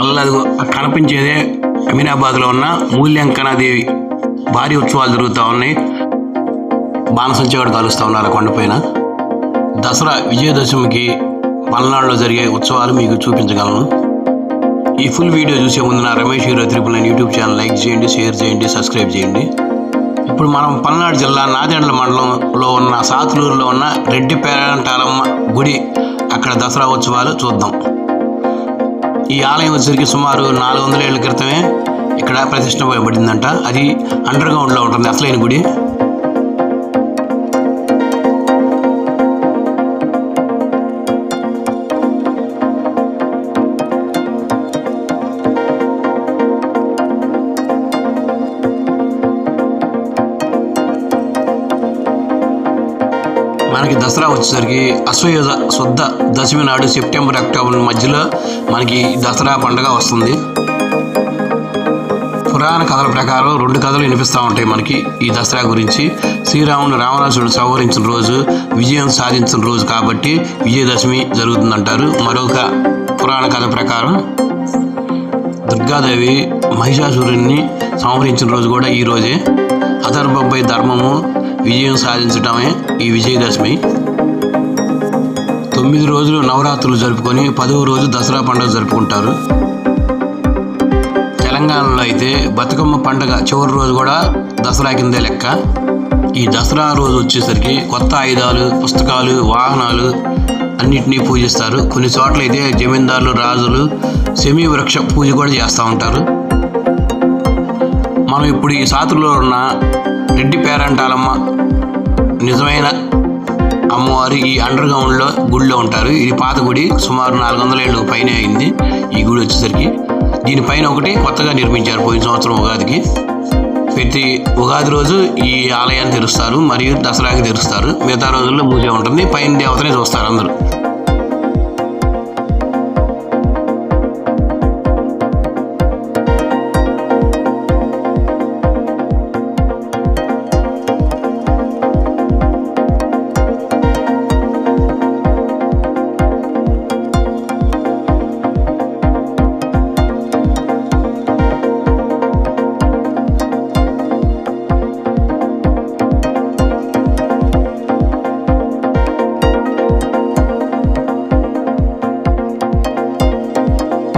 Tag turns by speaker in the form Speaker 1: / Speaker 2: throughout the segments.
Speaker 1: అల్లదిగో కనిపించేదే అమీనాబాద్లో ఉన్న మూల్యాంకనాదేవి. భారీ ఉత్సవాలు జరుగుతూ ఉన్నాయి. బాణసంచేవాడు కలుస్తూ కాలుస్తూ ఉన్నారు కొండపైన. దసరా విజయదశమికి పల్నాడులో జరిగే ఉత్సవాలు మీకు చూపించగలను. ఈ ఫుల్ వీడియో చూసే ముందు నా Ramesh hero triple nine YouTube channel like చేయండి షేర్ చేయండి సబ్స్క్రైబ్ చేయండి. ఇప్పుడు మనం పల్నాడు జిల్లా నాదెండ్ల మండలంలో ఉన్న సాతులూరులో ఉన్న రెడ్డి పేరంటాలమ్మ గుడి అక్కడ దసరా ఉత్సవాలు చూద్దాం. ఈ ఆలయం వచ్చేసరికి సుమారు నాలుగు వందల ఏళ్ళ క్రితమే ఇక్కడ ప్రతిష్ఠింపబడిందంట. అది అండర్ గ్రౌండ్లో ఉంటుంది అసలైన గుడి. మనకి దసరా వచ్చేసరికి అశ్వయుధ శుద్ధ దశమి నాడు సెప్టెంబర్ అక్టోబర్ మధ్యలో మనకి ఈ దసరా పండుగ వస్తుంది. పురాణ కథల ప్రకారం రెండు కథలు వినిపిస్తూ ఉంటాయి మనకి ఈ దసరా గురించి. శ్రీరాముడు రావణాసుడు సంహరించిన రోజు విజయం సాధించిన రోజు కాబట్టి విజయదశమి జరుగుతుందంటారు. మరొక పురాణ కథ ప్రకారం దుర్గాదేవి మహిషాసురుణ్ణి సంహరించిన రోజు కూడా ఈ రోజే. అధర్మంపై ధర్మము విజయం సాధించడమే ఈ విజయదశమి. తొమ్మిది రోజులు నవరాత్రులు జరుపుకొని పదవ రోజు దసరా పండుగ జరుపుకుంటారు. తెలంగాణలో అయితే బతుకమ్మ పండుగ చివరి రోజు కూడా దసరా కిందే లెక్క. ఈ దసరా రోజు వచ్చేసరికి కొత్త ఆయుధాలు పుస్తకాలు వాహనాలు అన్నిటినీ పూజిస్తారు. కొన్ని చోట్ల అయితే జమీందారులు రాజులు సెమీ వృక్ష పూజ కూడా చేస్తూ ఉంటారు. మనం ఇప్పుడు ఈ సాతుల్లో ఉన్న రెడ్డి పేరంటాలమ్మ నిజమైన అమ్మవారు ఈ అండర్ గ్రౌండ్లో గుడిలో ఉంటారు. ఇది పాత గుడి సుమారు నాలుగు వందల ఏళ్ళు పైన అయింది ఈ గుడి వచ్చేసరికి. దీనిపైన ఒకటి కొత్తగా నిర్మించారు పోయిన సంవత్సరం ఉగాదికి. ప్రతి ఉగాది రోజు ఈ ఆలయాన్ని తెరుస్తారు మరియు దసరాకి తెరుస్తారు. మిగతా రోజుల్లో పూజ ఉంటుంది పైన దేవతనే చూస్తారు అందరూ.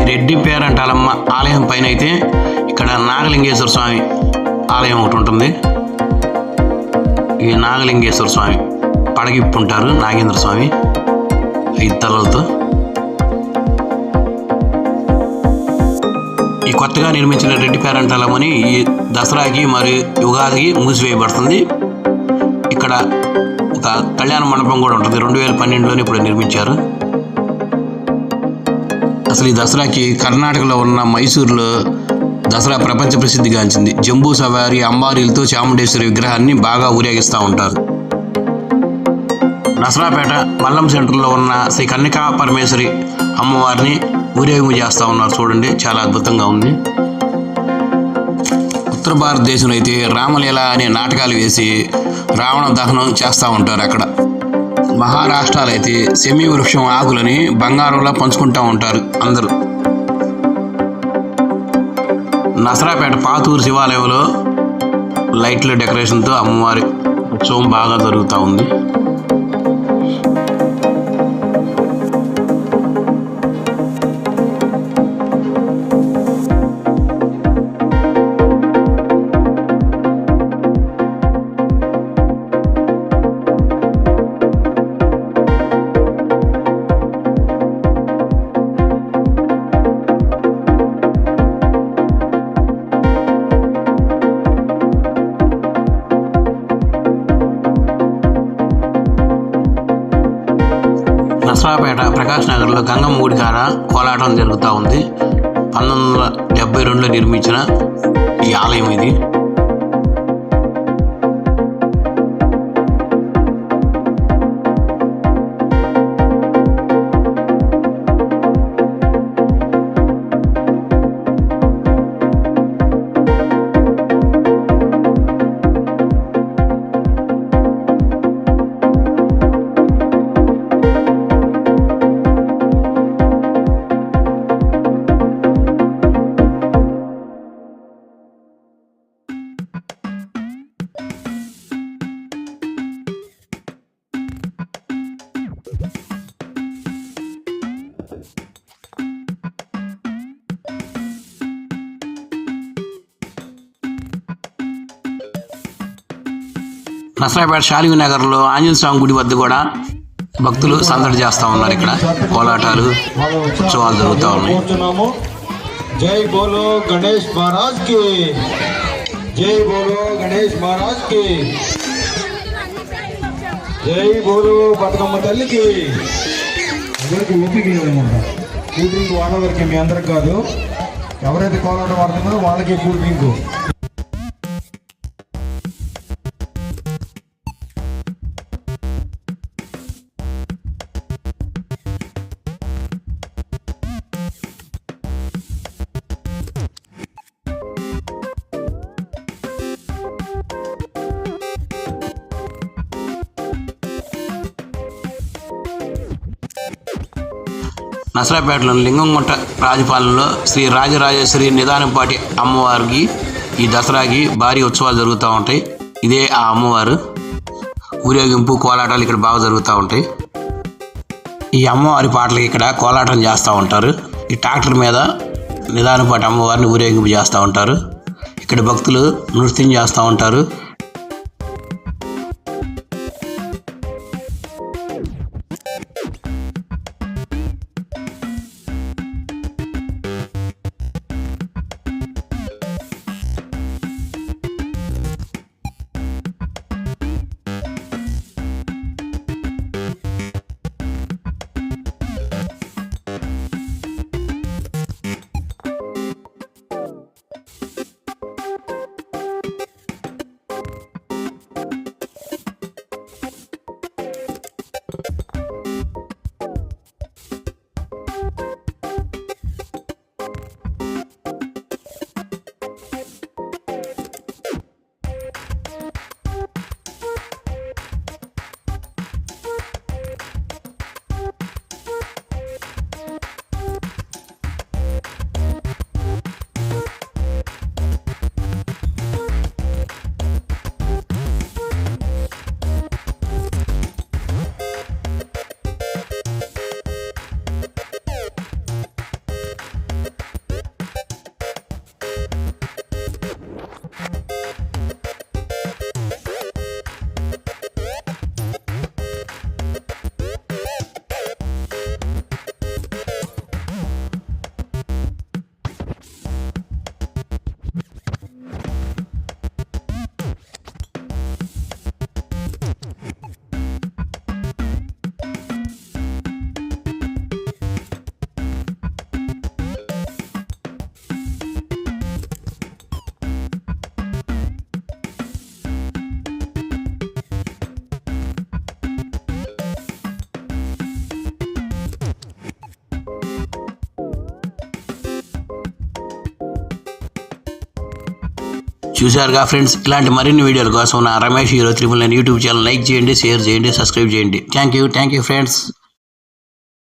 Speaker 1: రెడ్డి పేరంటాలమ్మ ఆలయం పైన అయితే ఇక్కడ నాగలింగేశ్వర స్వామి ఆలయం ఒకటి ఉంటుంది. ఈ నాగలింగేశ్వర స్వామి పడగిప్పు ఉంటారు నాగేంద్ర స్వామి ఐదు తలలతో. ఈ కొత్తగా నిర్మించిన రెడ్డి పేరంటాలమ్మని ఈ దసరాకి మరియు యుగాదికి మూసివేయబడుతుంది. ఇక్కడ ఒక కళ్యాణ మండపం కూడా ఉంటుంది. రెండు వేల పన్నెండులోనే ఇప్పుడు నిర్మించారు. అసలు ఈ దసరాకి కర్ణాటకలో ఉన్న మైసూరులో దసరా ప్రపంచ ప్రసిద్ధిగాంచింది. జంబూ సవారి అంబారీలతో చాముండేశ్వరి విగ్రహాన్ని బాగా ఊరేగిస్తూ ఉంటారు. నసరాపేట మల్లం సెంటర్లో ఉన్న శ్రీ కన్నికా పరమేశ్వరి అమ్మవారిని ఊరేగింపు చేస్తూ ఉన్నారు. చూడండి చాలా అద్భుతంగా ఉంది. ఉత్తర భారతదేశంలో అయితే రామలీల అనే నాటకాలు వేసి రావణ దహనం చేస్తూ ఉంటారు అక్కడ. మహారాష్ట్రాలు అయితే సెమీ వృక్షం ఆకులని బంగారంలా పంచుకుంటూ ఉంటారు అందరూ. నసరాపేట పాతూరు శివాలయంలో లైట్ల డెకరేషన్తో అమ్మవారి ఉత్సవం బాగా జరుగుతూ ఉంది. నసరాపేట ప్రకాష్ నగర్లో గంగమ్మ గుడి కాడ కోలాటం జరుగుతూ ఉంది. పంతొమ్మిది వందల డెబ్బై రెండులో నిర్మించిన ఈ ఆలయం ఇది. నసరాపేట శాలివి నగర్లో ఆంజనేయ స్వామి గుడి వద్ద కూడా భక్తులు సందడి చేస్తూ ఉన్నారు ఇక్కడ. కోలాటాలు ఉత్సవాలు జరుగుతూ ఉన్నాయి.
Speaker 2: జై బోలో గణేష్ మహారాజ్కి. జై బోలో గణేష్ మహారాజ్కి. జై బోలో బతుకమ్మ తల్లికి. అందరికి ఓపిక లేదనమాట. కూల్ డ్రింక్ వరకు మీ అందరికి కాదు. ఎవరైతే కోలాటం ఆడుతున్నారో వాళ్ళకి కూల్ డ్రింక్
Speaker 1: నసరాపేటలోని లింగంగుంట రాజపాలెంలో శ్రీ రాజరాజేశ్వరి నిదానంపాటి అమ్మవారికి ఈ దసరాకి భారీ ఉత్సవాలు జరుగుతూ ఉంటాయి. ఇదే ఆ అమ్మవారు. ఊరేగింపు కోలాటాలు ఇక్కడ బాగా జరుగుతూ ఉంటాయి. ఈ అమ్మవారి పాటలకి ఇక్కడ కోలాటం చేస్తూ ఉంటారు. ఈ ట్రాక్టర్ మీద నిదానపాటి అమ్మవారిని ఊరేగింపు చేస్తూ ఉంటారు. ఇక్కడ భక్తులు నృత్యం చేస్తూ ఉంటారు. చూశారుగా ఫ్రెండ్స్? ఇలాంటి మరిన్ని వీడియోల కోసం నా Ramesh hero triple nine YouTube channel like చేయండి షేర్ చేయండి సబ్స్క్రైబ్ చేయండి. Thank you thank you friends.